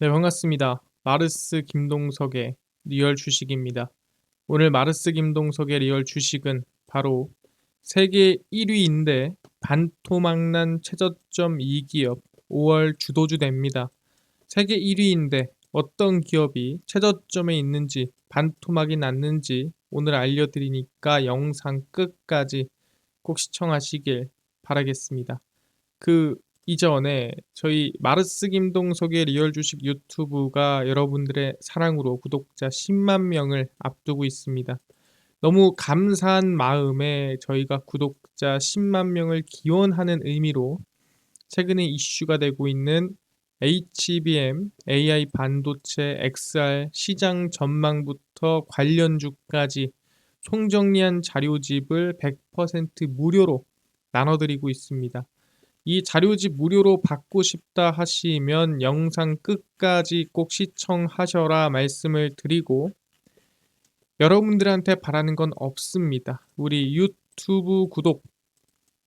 네, 반갑습니다. 마르스 김동석의 리얼 주식입니다. 오늘 마르스 김동석의 리얼 주식은 바로 세계 1위인데 반토막난 최저점 2기업 5월 주도주됩니다. 세계 1위인데 어떤 기업이 최저점에 있는지 반토막이 났는지 오늘 알려드리니까 영상 끝까지 꼭 시청하시길 바라겠습니다. 그 이전에 저희 마르스 김동석의 리얼 주식 유튜브가 여러분들의 사랑으로 구독자 10만 명을 앞두고 있습니다. 너무 감사한 마음에 저희가 구독자 10만 명을 기원하는 의미로 최근에 이슈가 되고 있는 HBM, AI 반도체, XR 시장 전망부터 관련 주까지 총정리한 자료집을 100% 무료로 나눠드리고 있습니다. 이 자료집 무료로 받고 싶다 하시면 영상 끝까지 꼭 시청하셔라 말씀을 드리고 여러분들한테 바라는 건 없습니다. 우리 유튜브 구독,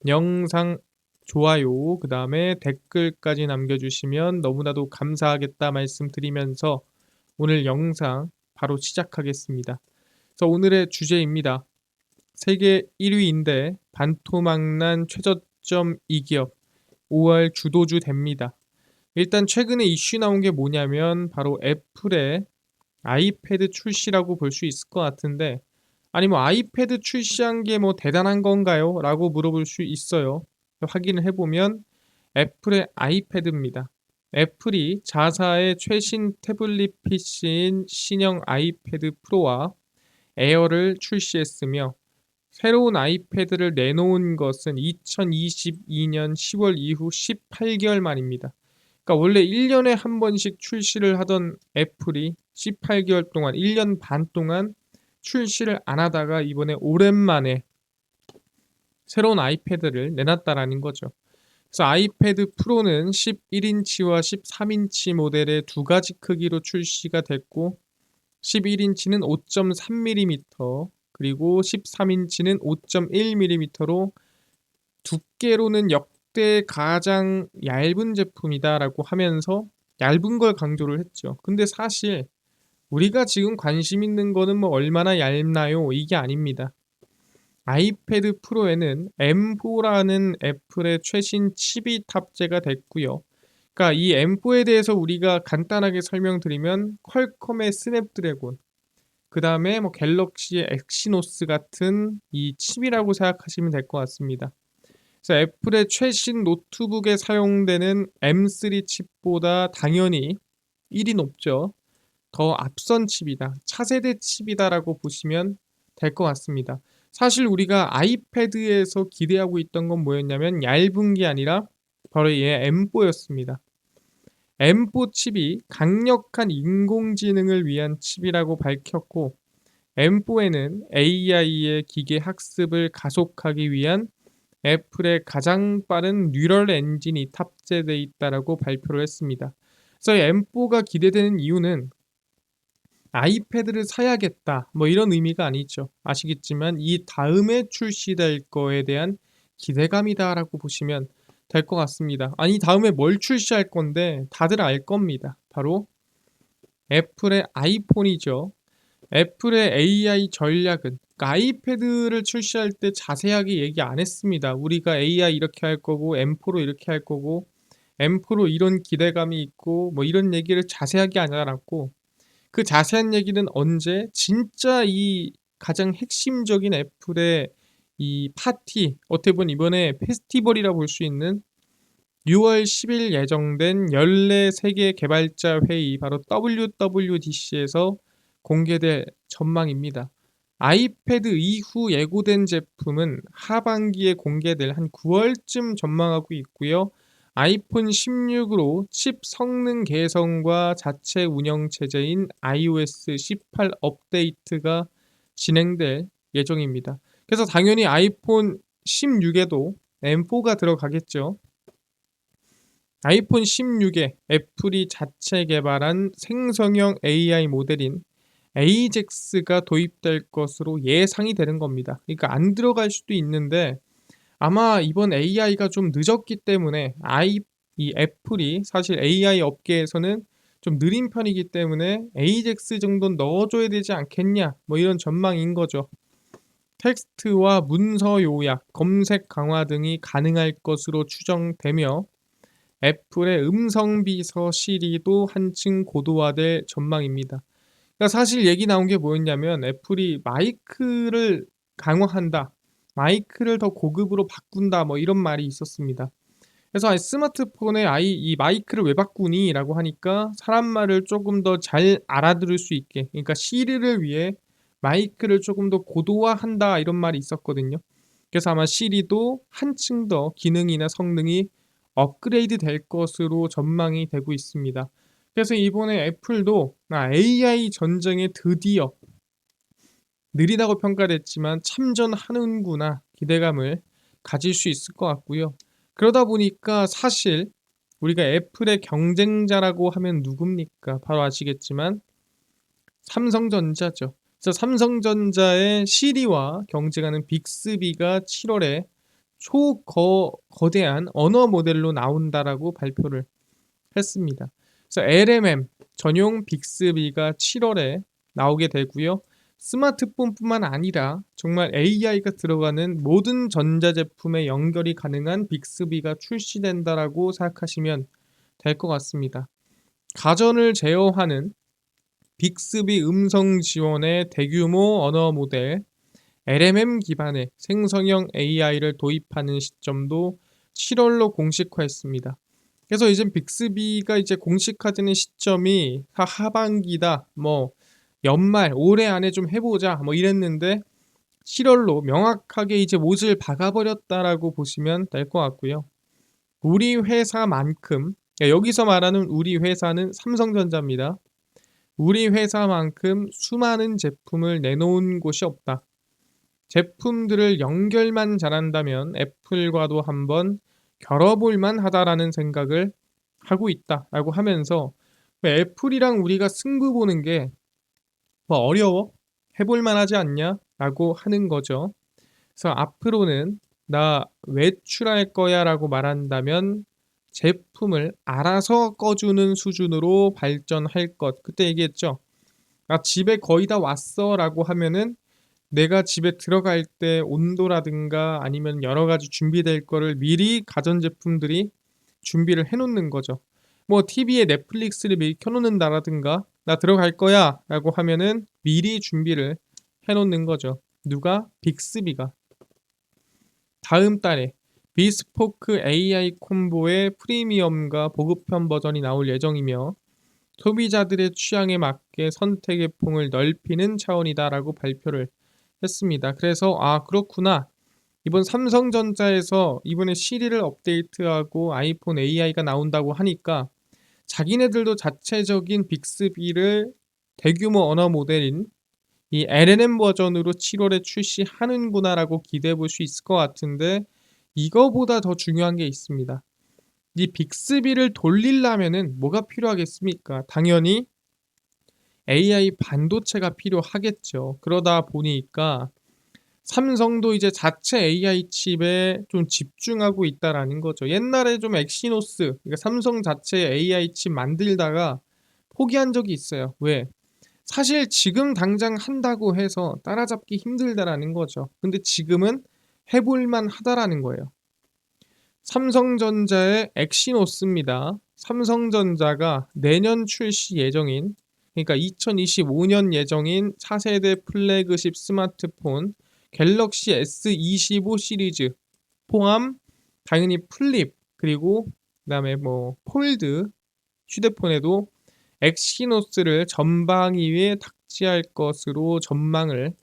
영상 좋아요, 그 다음에 댓글까지 남겨주시면 너무나도 감사하겠다 말씀드리면서 오늘 영상 바로 시작하겠습니다. 그래서 오늘의 주제입니다. 세계 1위인데 반토막난 최저점 이기업 5월 주도주 됩니다. 일단 최근에 이슈 나온 게 뭐냐면 바로 애플의 아이패드 출시라고 볼 수 있을 것 같은데 아니 뭐 아이패드 출시한 게 뭐 대단한 건가요? 라고 물어볼 수 있어요. 확인을 해보면 애플의 아이패드입니다. 애플이 자사의 최신 태블릿 PC인 신형 아이패드 프로와 에어를 출시했으며 새로운 아이패드를 내놓은 것은 2022년 10월 이후 18개월 만입니다. 그러니까 원래 1년에 한 번씩 출시를 하던 애플이 18개월 동안 1년 반 동안 출시를 안 하다가 이번에 오랜만에 새로운 아이패드를 내놨다라는 거죠. 그래서 아이패드 프로는 11인치와 13인치 모델의 두 가지 크기로 출시가 됐고 11인치는 5.3mm, 그리고 13인치는 5.1mm로 두께로는 역대 가장 얇은 제품이다라고 하면서 얇은 걸 강조를 했죠. 근데 사실 우리가 지금 관심 있는 거는 뭐 얼마나 얇나요? 이게 아닙니다. 아이패드 프로에는 M4라는 애플의 최신 칩이 탑재가 됐고요. 그러니까 이 M4에 대해서 우리가 간단하게 설명드리면 퀄컴의 스냅드래곤, 그 다음에 뭐 갤럭시의 엑시노스 같은 이 칩이라고 생각하시면 될 것 같습니다. 그래서 애플의 최신 노트북에 사용되는 M3 칩보다 당연히 1이 높죠. 더 앞선 칩이다. 차세대 칩이다라고 보시면 될 것 같습니다. 사실 우리가 아이패드에서 기대하고 있던 건 뭐였냐면 얇은 게 아니라 바로 얘 M4였습니다. M4 칩이 강력한 인공지능을 위한 칩이라고 밝혔고 M4에는 AI의 기계 학습을 가속하기 위한 애플의 가장 빠른 뉴럴 엔진이 탑재되어 있다라고 발표를 했습니다. 그래서 M4가 기대되는 이유는 아이패드를 사야겠다 뭐 이런 의미가 아니죠. 아시겠지만 이 다음에 출시될 거에 대한 기대감이다라고 보시면 될 것 같습니다. 아니 다음에 뭘 출시할 건데 다들 알 겁니다. 바로 애플의 아이폰이죠. 애플의 AI 전략은 그러니까 아이패드를 출시할 때 자세하게 얘기 안 했습니다. 우리가 AI 이렇게 할 거고 M4로 이렇게 할 거고 M4로 이런 기대감이 있고 뭐 이런 얘기를 자세하게 안 해놨고 그 자세한 얘기는 언제 진짜 이 가장 핵심적인 애플의 이 파티 어떻게 보면 이번에 페스티벌이라 볼 수 있는 6월 10일 예정된 14세계 개발자 회의 바로 WWDC에서 공개될 전망입니다. 아이패드 이후 예고된 제품은 하반기에 공개될 한 9월쯤 전망하고 있고요. 아이폰 16으로 칩 성능 개선과 자체 운영 체제인 iOS 18 업데이트가 진행될 예정입니다. 그래서 당연히 아이폰 16에도 M4가 들어가겠죠. 아이폰 16에 애플이 자체 개발한 생성형 AI 모델인 AJAX가 도입될 것으로 예상이 되는 겁니다. 그러니까 안 들어갈 수도 있는데 아마 이번 AI가 좀 늦었기 때문에 아이 이 애플이 사실 AI 업계에서는 좀 느린 편이기 때문에 AJAX 정도는 넣어줘야 되지 않겠냐 뭐 이런 전망인 거죠. 텍스트와 문서 요약, 검색 강화 등이 가능할 것으로 추정되며 애플의 음성 비서 시리도 한층 고도화될 전망입니다. 그러니까 사실 얘기 나온 게 뭐였냐면 애플이 마이크를 강화한다. 마이크를 더 고급으로 바꾼다. 뭐 이런 말이 있었습니다. 그래서 스마트폰에 아이 이 마이크를 왜 바꾸니? 라고 하니까 사람 말을 조금 더 잘 알아들을 수 있게 그러니까 시리를 위해 마이크를 조금 더 고도화한다 이런 말이 있었거든요. 그래서 아마 시리도 한층 더 기능이나 성능이 업그레이드 될 것으로 전망이 되고 있습니다. 그래서 이번에 애플도 AI 전쟁에 드디어 느리다고 평가됐지만 참전하는구나 기대감을 가질 수 있을 것 같고요. 그러다 보니까 사실 우리가 애플의 경쟁자라고 하면 누굽니까? 바로 아시겠지만 삼성전자죠. 그래서 삼성전자의 시리와 경쟁하는 빅스비가 7월에 초거대한 언어 모델로 나온다라고 발표를 했습니다. 그래서 LMM 전용 빅스비가 7월에 나오게 되고요. 스마트폰뿐만 아니라 정말 AI가 들어가는 모든 전자제품에 연결이 가능한 빅스비가 출시된다라고 생각하시면 될 것 같습니다. 가전을 제어하는 빅스비 음성 지원의 대규모 언어 모델 LMM 기반의 생성형 AI를 도입하는 시점도 7월로 공식화했습니다. 그래서 이제 빅스비가 이제 공식화되는 시점이 하반기다, 뭐 연말 올해 안에 좀 해보자, 뭐 이랬는데 7월로 명확하게 이제 못을 박아버렸다라고 보시면 될 것 같고요. 우리 회사만큼 여기서 말하는 우리 회사는 삼성전자입니다. 우리 회사만큼 수많은 제품을 내놓은 곳이 없다. 제품들을 연결만 잘한다면 애플과도 한번 겨뤄볼만 하다라는 생각을 하고 있다 라고 하면서 애플이랑 우리가 승부 보는 게 뭐 어려워? 해볼만 하지 않냐? 라고 하는 거죠. 그래서 앞으로는 나 외출할 거야 라고 말한다면 제품을 알아서 꺼주는 수준으로 발전할 것. 그때 얘기했죠. 나 집에 거의 다 왔어 라고 하면은 내가 집에 들어갈 때 온도라든가 아니면 여러 가지 준비될 거를 미리 가전제품들이 준비를 해놓는 거죠. 뭐 TV에 넷플릭스를 미리 켜놓는다라든가 나 들어갈 거야 라고 하면은 미리 준비를 해놓는 거죠. 누가? 빅스비가. 다음 달에 비스포크 AI 콤보의 프리미엄과 보급형 버전이 나올 예정이며 소비자들의 취향에 맞게 선택의 폭을 넓히는 차원이다라고 발표를 했습니다. 그래서 아 그렇구나. 이번 삼성전자에서 이번에 시리를 업데이트하고 아이폰 AI가 나온다고 하니까 자기네들도 자체적인 빅스비를 대규모 언어 모델인 이 LLM 버전으로 7월에 출시하는구나라고 기대해 볼 수 있을 것 같은데 이거보다 더 중요한 게 있습니다. 이 빅스비를 돌리려면은 뭐가 필요하겠습니까? 당연히 AI 반도체가 필요하겠죠. 그러다 보니까 삼성도 이제 자체 AI 칩에 좀 집중하고 있다라는 거죠. 옛날에 좀 엑시노스, 그러니까 삼성 자체 AI 칩 만들다가 포기한 적이 있어요. 왜? 사실 지금 당장 한다고 해서 따라잡기 힘들다라는 거죠. 근데 지금은 해볼만 하다라는 거예요. 삼성전자의 엑시노스입니다. 삼성전자가 내년 출시 예정인 그러니까 2025년 예정인 4세대 플래그십 스마트폰 갤럭시 S25 시리즈 포함 당연히 플립 그리고 그다음에 뭐 폴드 휴대폰에도 엑시노스를 전방위 에 탑재할 것으로 전망을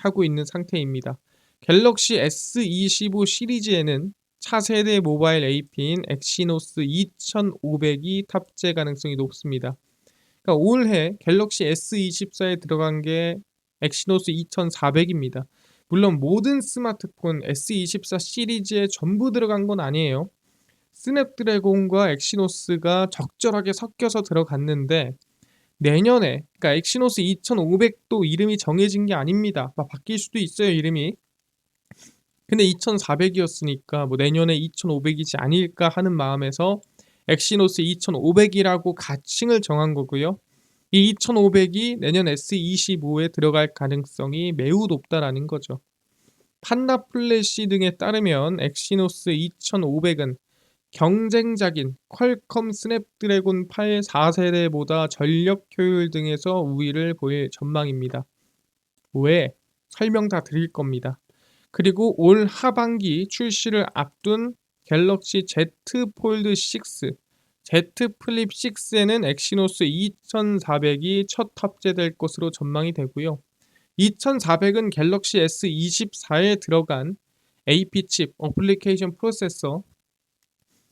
하고 있는 상태입니다. 갤럭시 S25 시리즈에는 차세대 모바일 AP인 엑시노스 2500이 탑재 가능성이 높습니다. 그러니까 올해 갤럭시 S24에 들어간 게 엑시노스 2400입니다. 물론 모든 스마트폰 S24 시리즈에 전부 들어간 건 아니에요. 스냅드래곤과 엑시노스가 적절하게 섞여서 들어갔는데 내년에 그러니까 엑시노스 2500도 이름이 정해진 게 아닙니다. 바뀔 수도 있어요 이름이. 근데 2400이었으니까 뭐 내년에 2500이지 아닐까 하는 마음에서 엑시노스 2500이라고 가칭을 정한 거고요. 이 2500이 내년 S25에 들어갈 가능성이 매우 높다라는 거죠. 판다 플래시 등에 따르면 엑시노스 2500은 경쟁작인 퀄컴 스냅드래곤 8 4세대보다 전력 효율 등에서 우위를 보일 전망입니다. 왜? 설명 다 드릴 겁니다. 그리고 올 하반기 출시를 앞둔 갤럭시 Z 폴드 6, Z 플립 6에는 엑시노스 2400이 첫 탑재될 것으로 전망이 되고요. 2400은 갤럭시 S24에 들어간 AP 칩 어플리케이션 프로세서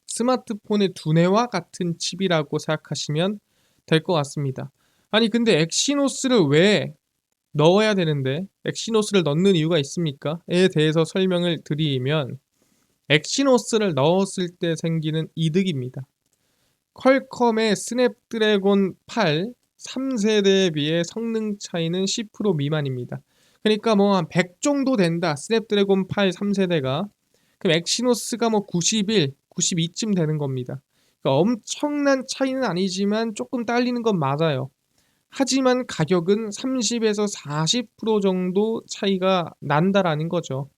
스마트폰의 두뇌와 같은 칩이라고 생각하시면 될 것 같습니다. 아니 근데 엑시노스를 왜 넣어야 되는데 엑시노스를 넣는 이유가 있습니까?에 대해서 설명을 드리면 엑시노스를 넣었을 때 생기는 이득입니다. 퀄컴의 스냅드래곤 8 3세대에 비해 성능 차이는 10% 미만입니다. 그러니까 뭐 한 100 정도 된다. 스냅드래곤 8 3세대가. 그럼 엑시노스가 뭐 91, 92쯤 되는 겁니다. 그러니까 엄청난 차이는 아니지만 조금 딸리는 건 맞아요. 하지만 가격은 30에서 40% 정도 차이가 난다라는 거죠.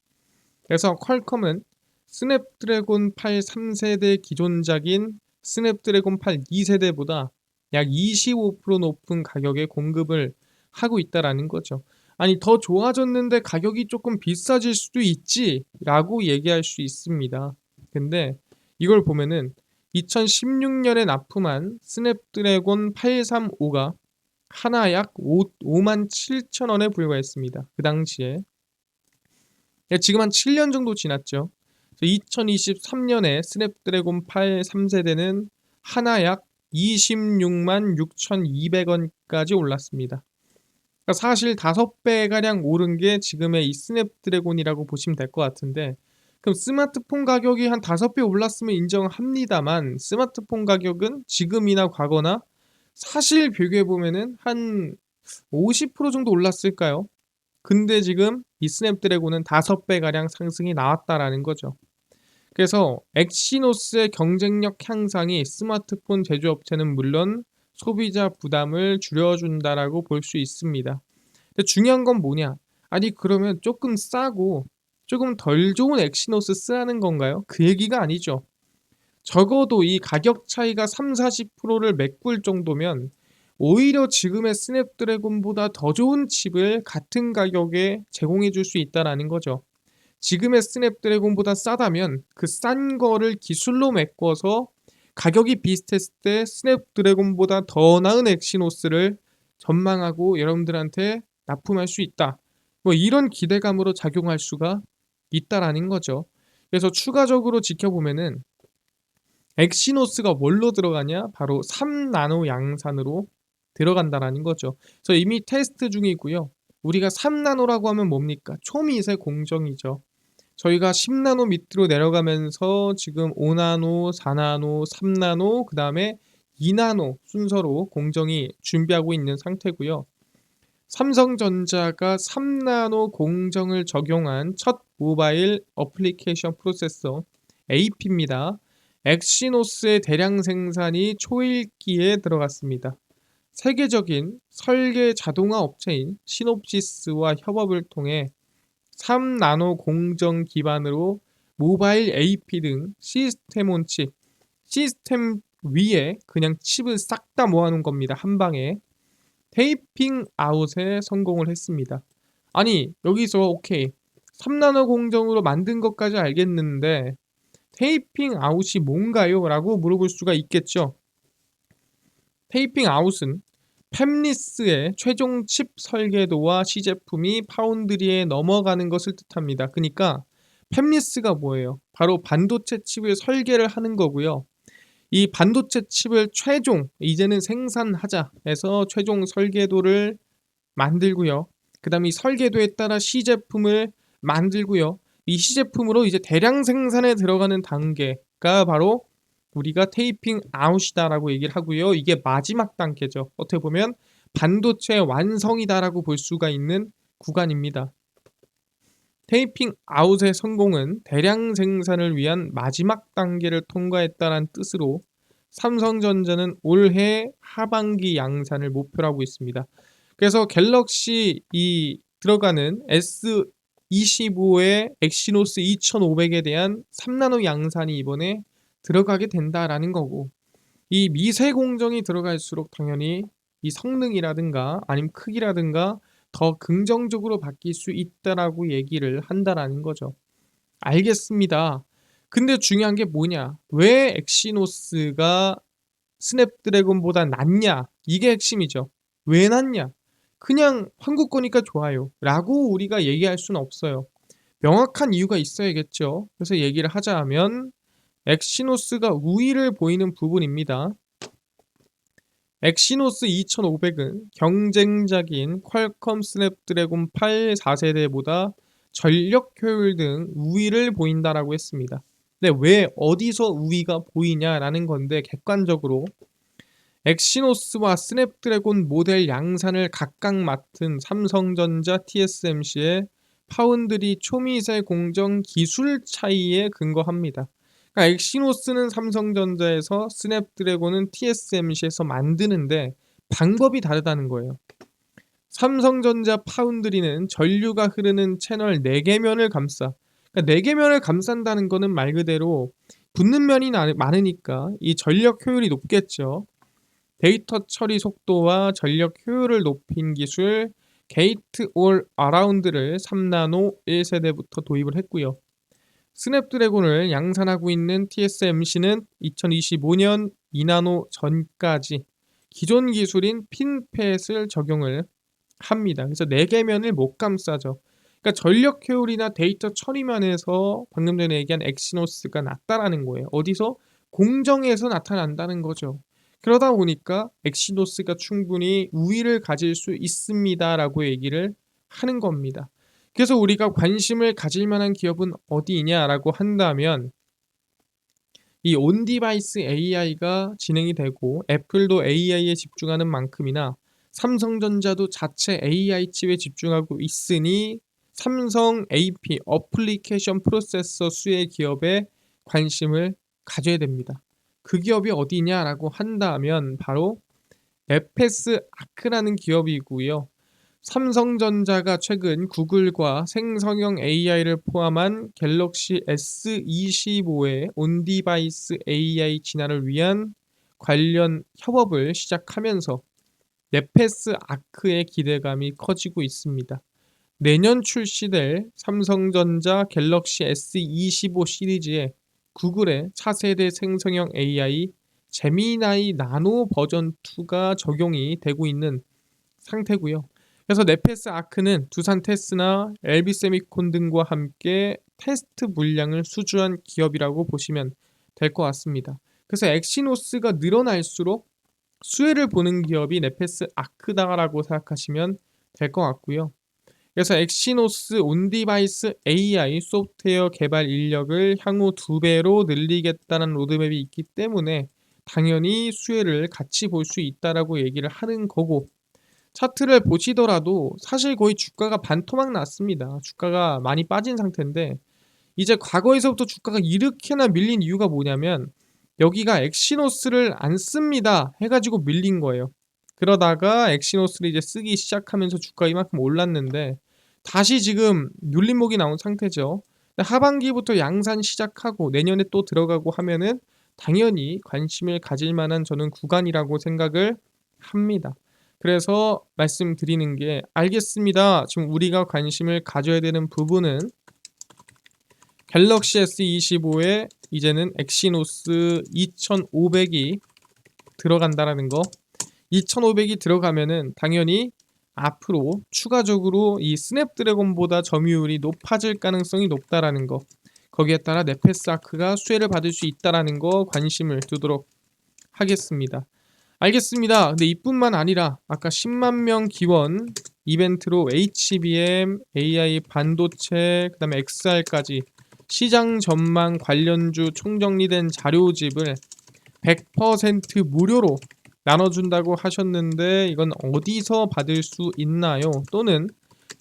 그래서 퀄컴은 스냅드래곤 8 3세대 기존작인 스냅드래곤 8 2세대보다 약 25% 높은 가격에 공급을 하고 있다라는 거죠. 아니 더 좋아졌는데 가격이 조금 비싸질 수도 있지라고 얘기할 수 있습니다. 근데 이걸 보면은 2016년에 납품한 스냅드래곤 835가 하나 약 5, 5만 7천 원에 불과했습니다. 그 당시에 예, 지금 한 7년 정도 지났죠. 2023년에 스냅드래곤 8 3세대는 하나 약 26만 6,200원까지 올랐습니다. 그러니까 사실 5배가량 오른 게 지금의 이 스냅드래곤이라고 보시면 될 것 같은데 그럼 스마트폰 가격이 한 5배 올랐으면 인정합니다만 스마트폰 가격은 지금이나 과거나 사실 비교해 보면은 한 50% 정도 올랐을까요? 근데 지금 이 스냅드래곤은 5배 가량 상승이 나왔다라는 거죠. 그래서 엑시노스의 경쟁력 향상이 스마트폰 제조업체는 물론 소비자 부담을 줄여준다라고 볼 수 있습니다. 근데 중요한 건 뭐냐? 아니 그러면 조금 싸고 조금 덜 좋은 엑시노스 쓰라는 건가요? 그 얘기가 아니죠. 적어도 이 가격 차이가 3, 40%를 메꿀 정도면 오히려 지금의 스냅드래곤보다 더 좋은 칩을 같은 가격에 제공해 줄 수 있다라는 거죠. 지금의 스냅드래곤보다 싸다면 그 싼 거를 기술로 메꿔서 가격이 비슷했을 때 스냅드래곤보다 더 나은 엑시노스를 전망하고 여러분들한테 납품할 수 있다. 뭐 이런 기대감으로 작용할 수가 있다라는 거죠. 그래서 추가적으로 지켜보면은 엑시노스가 뭘로 들어가냐? 바로 3나노 양산으로 들어간다라는 거죠. 그래서 이미 테스트 중이고요. 우리가 3나노라고 하면 뭡니까? 초미세 공정이죠. 저희가 10나노 밑으로 내려가면서 지금 5나노, 4나노, 3나노, 그 다음에 2나노 순서로 공정이 준비하고 있는 상태고요. 삼성전자가 3나노 공정을 적용한 첫 모바일 어플리케이션 프로세서 AP입니다. 엑시노스의 대량 생산이 초일기에 들어갔습니다. 세계적인 설계 자동화 업체인 시놉시스와 협업을 통해 3나노 공정 기반으로 모바일 AP 등 시스템 온 칩, 시스템 위에 그냥 칩을 싹 다 모아놓은 겁니다. 한 방에. 테이핑 아웃에 성공을 했습니다. 아니, 여기서 오케이. 3나노 공정으로 만든 것까지 알겠는데 테이핑 아웃이 뭔가요? 라고 물어볼 수가 있겠죠. 테이핑 아웃은 팹리스의 최종 칩 설계도와 시제품이 파운드리에 넘어가는 것을 뜻합니다. 그러니까 팹리스가 뭐예요? 바로 반도체 칩을 설계를 하는 거고요. 이 반도체 칩을 최종 이제는 생산하자 해서 최종 설계도를 만들고요. 그 다음에 이 설계도에 따라 시제품을 만들고요. 이 시제품으로 이제 대량 생산에 들어가는 단계가 바로 우리가 테이핑 아웃이다라고 얘기를 하고요. 이게 마지막 단계죠. 어떻게 보면 반도체 완성이다라고 볼 수가 있는 구간입니다. 테이핑 아웃의 성공은 대량 생산을 위한 마지막 단계를 통과했다는 뜻으로 삼성전자는 올해 하반기 양산을 목표로 하고 있습니다. 그래서 갤럭시 이 들어가는 S25의 엑시노스 2500에 대한 3나노 양산이 이번에 들어가게 된다라는 거고 이 미세 공정이 들어갈수록 당연히 이 성능이라든가 아니면 크기라든가 더 긍정적으로 바뀔 수 있다라고 얘기를 한다라는 거죠. 알겠습니다. 근데 중요한 게 뭐냐? 왜 엑시노스가 스냅드래곤보다 낫냐? 이게 핵심이죠. 왜 낫냐? 그냥 한국 거니까 좋아요. 라고 우리가 얘기할 수는 없어요. 명확한 이유가 있어야겠죠. 그래서 얘기를 하자면 엑시노스가 우위를 보이는 부분입니다. 엑시노스 2500은 경쟁작인 퀄컴 스냅드래곤 8 4세대보다 전력 효율 등 우위를 보인다라고 했습니다. 근데 왜 어디서 우위가 보이냐라는 건데 객관적으로 엑시노스와 스냅드래곤 모델 양산을 각각 맡은 삼성전자 TSMC의 파운드리 초미세 공정 기술 차이에 근거합니다. 그러니까 엑시노스는 삼성전자에서 스냅드래곤은 TSMC에서 만드는데 방법이 다르다는 거예요. 삼성전자 파운드리는 전류가 흐르는 채널 4개면을 감싸. 그러니까 4개면을 감싼다는 거는 말 그대로 붙는 면이 나- 많으니까 이 전력 효율이 높겠죠. 데이터 처리 속도와 전력 효율을 높인 기술 게이트 올 어라운드를 3나노 1세대부터 도입을 했고요. 스냅드래곤을 양산하고 있는 TSMC는 2025년 2나노 전까지 기존 기술인 핀팻을 적용을 합니다. 그래서 4개면을 못 감싸죠. 그러니까 전력 효율이나 데이터 처리면에서 방금 전에 얘기한 엑시노스가 낫다라는 거예요. 어디서? 공정에서 나타난다는 거죠. 그러다 보니까 엑시노스가 충분히 우위를 가질 수 있습니다라고 얘기를 하는 겁니다. 그래서 우리가 관심을 가질 만한 기업은 어디냐라고 한다면 이 온디바이스 AI가 진행이 되고 애플도 AI에 집중하는 만큼이나 삼성전자도 자체 AI 칩에 집중하고 있으니 삼성 AP 어플리케이션 프로세서 수혜 기업에 관심을 가져야 됩니다. 그 기업이 어디냐라고 한다면 바로 에페스 아크라는 기업이고요. 삼성전자가 최근 구글과 생성형 AI를 포함한 갤럭시 S25의 온디바이스 AI 진화를 위한 관련 협업을 시작하면서 네페스 아크의 기대감이 커지고 있습니다. 내년 출시될 삼성전자 갤럭시 S25 시리즈에 구글의 차세대 생성형 AI 제미나이 나노 버전 2가 적용이 되고 있는 상태고요. 그래서 네페스 아크는 두산 테스나 LB 세미콘 등과 함께 테스트 물량을 수주한 기업이라고 보시면 될 것 같습니다. 그래서 엑시노스가 늘어날수록 수혜를 보는 기업이 네페스 아크다라고 생각하시면 될 것 같고요. 그래서 엑시노스 온디바이스 AI 소프트웨어 개발 인력을 향후 두 배로 늘리겠다는 로드맵이 있기 때문에 당연히 수혜를 같이 볼 수 있다라고 얘기를 하는 거고 차트를 보시더라도 사실 거의 주가가 반토막 났습니다. 주가가 많이 빠진 상태인데 이제 과거에서부터 주가가 이렇게나 밀린 이유가 뭐냐면 여기가 엑시노스를 안 씁니다 해가지고 밀린 거예요. 그러다가 엑시노스를 이제 쓰기 시작하면서 주가 이만큼 올랐는데 다시 지금 눌림목이 나온 상태죠. 하반기부터 양산 시작하고 내년에 또 들어가고 하면은 당연히 관심을 가질 만한 저는 구간이라고 생각을 합니다. 그래서 말씀드리는 게 알겠습니다. 지금 우리가 관심을 가져야 되는 부분은 갤럭시 S25에 이제는 엑시노스 2500이 들어간다라는 거. 2500이 들어가면은 당연히 앞으로 추가적으로 이 스냅드래곤보다 점유율이 높아질 가능성이 높다라는 거. 거기에 따라 네페스 아크가 수혜를 받을 수 있다라는 거 관심을 두도록 하겠습니다. 알겠습니다. 근데 이뿐만 아니라 아까 10만 명 기원 이벤트로 HBM, AI 반도체, 그 다음에 XR까지 시장 전망 관련주 총정리된 자료집을 100% 무료로 나눠준다고 하셨는데 이건 어디서 받을 수 있나요? 또는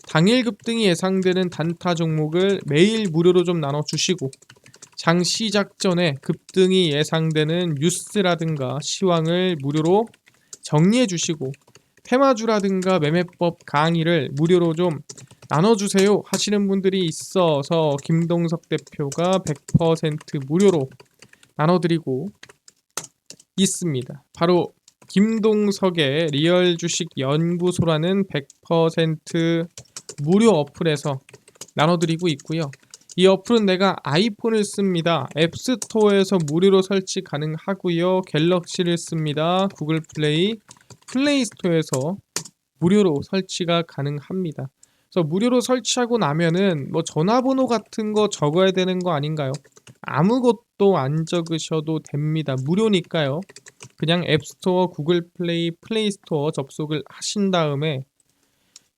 당일 급등이 예상되는 단타 종목을 매일 무료로 좀 나눠주시고 장 시작 전에 급등이 예상되는 뉴스라든가 시황을 무료로 정리해 주시고 테마주라든가 매매법 강의를 무료로 좀 나눠주세요 하시는 분들이 있어서 김동석 대표가 100% 무료로 나눠드리고 있습니다. 바로 김동석의 리얼 주식 연구소라는 100% 무료 어플에서 나눠드리고 있고요. 이 어플은 내가 아이폰을 씁니다. 앱스토어에서 무료로 설치 가능하고요. 갤럭시를 씁니다. 구글 플레이, 플레이 스토어에서 무료로 설치가 가능합니다. 그래서 무료로 설치하고 나면은 뭐 전화번호 같은 거 적어야 되는 거 아닌가요? 아무것도 안 적으셔도 됩니다. 무료니까요. 그냥 앱스토어, 구글 플레이, 플레이 스토어 접속을 하신 다음에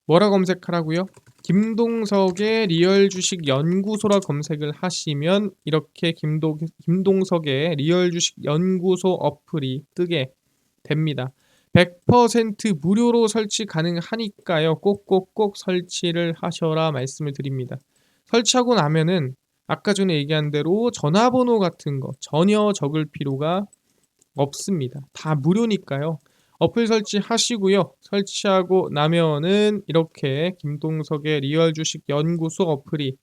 뭐라 검색하라고요? 김동석의 리얼 주식 연구소라 검색을 하시면 이렇게 김동, 김동석의 리얼 주식 연구소 어플이 뜨게 됩니다. 100% 무료로 설치 가능하니까요. 꼭꼭꼭 설치를 하셔라 말씀을 드립니다. 설치하고 나면은 아까 전에 얘기한 대로 전화번호 같은 거 전혀 적을 필요가 없습니다. 다 무료니까요. 어플 설치하시고요. 설치하고 나면은 이렇게 김동석의 리얼 주식 연구소 어플이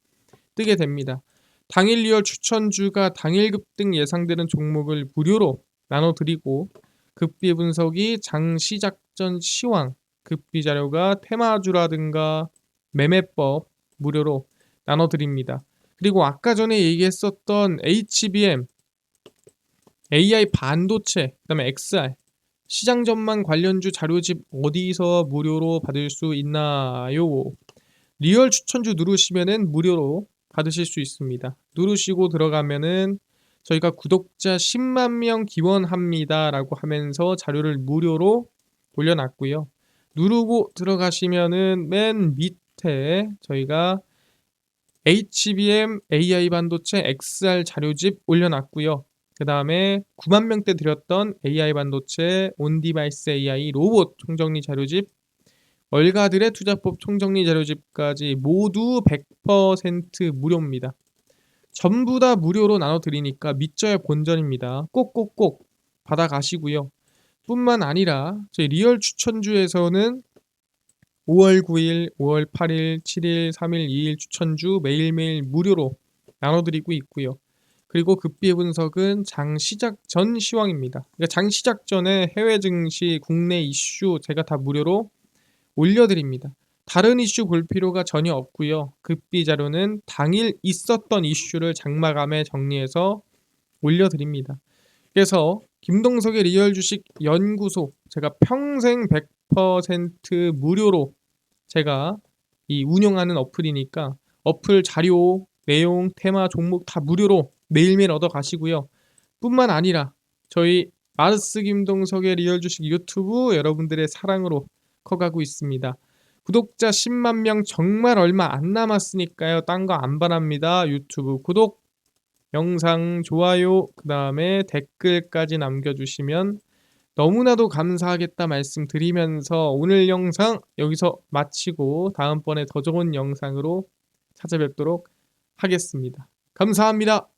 뜨게 됩니다. 당일 리얼 추천주가 당일 급등 예상되는 종목을 무료로 나눠드리고 급비 분석이 장 시 작 전 시황, 급비 자료가 테마주라든가 매매법 무료로 나눠드립니다. 그리고 아까 전에 얘기했었던 HBM, AI 반도체, 그다음에 XR 시장 전망 관련주 자료집 어디서 무료로 받을 수 있나요? 리얼 추천주 누르시면은 무료로 받으실 수 있습니다. 누르시고 들어가면은 저희가 구독자 10만 명 기원합니다라고 하면서 자료를 무료로 올려놨고요. 누르고 들어가시면은 맨 밑에 저희가 HBM AI 반도체 XR 자료집 올려놨고요. 그 다음에 9만 명대 드렸던 AI 반도체 온디바이스 AI 로봇 총정리 자료집 월가들의 투자법 총정리 자료집까지 모두 100% 무료입니다. 전부 다 무료로 나눠드리니까 믿져야 본전입니다. 꼭꼭꼭 받아가시고요. 뿐만 아니라 저희 리얼 추천주에서는 5월 9일, 5월 8일, 7일, 3일, 2일 추천주 매일매일 무료로 나눠드리고 있고요. 그리고 급비 분석은 장 시작 전 시황입니다. 그러니까 장 시작 전에 해외 증시, 국내 이슈 제가 다 무료로 올려드립니다. 다른 이슈 볼 필요가 전혀 없고요. 급비 자료는 당일 있었던 이슈를 장마감에 정리해서 올려드립니다. 그래서 김동석의 리얼 주식 연구소 제가 평생 100% 무료로 제가 이 운영하는 어플이니까 어플 자료, 내용, 테마, 종목 다 무료로 매일매일 얻어 가시고요. 뿐만 아니라 저희 마르스 김동석의 리얼 주식 유튜브 여러분들의 사랑으로 커가고 있습니다. 구독자 10만 명 정말 얼마 안 남았으니까요. 딴 거 안 바랍니다. 유튜브 구독, 영상 좋아요, 그 다음에 댓글까지 남겨주시면 너무나도 감사하겠다 말씀드리면서 오늘 영상 여기서 마치고 다음번에 더 좋은 영상으로 찾아뵙도록 하겠습니다. 감사합니다.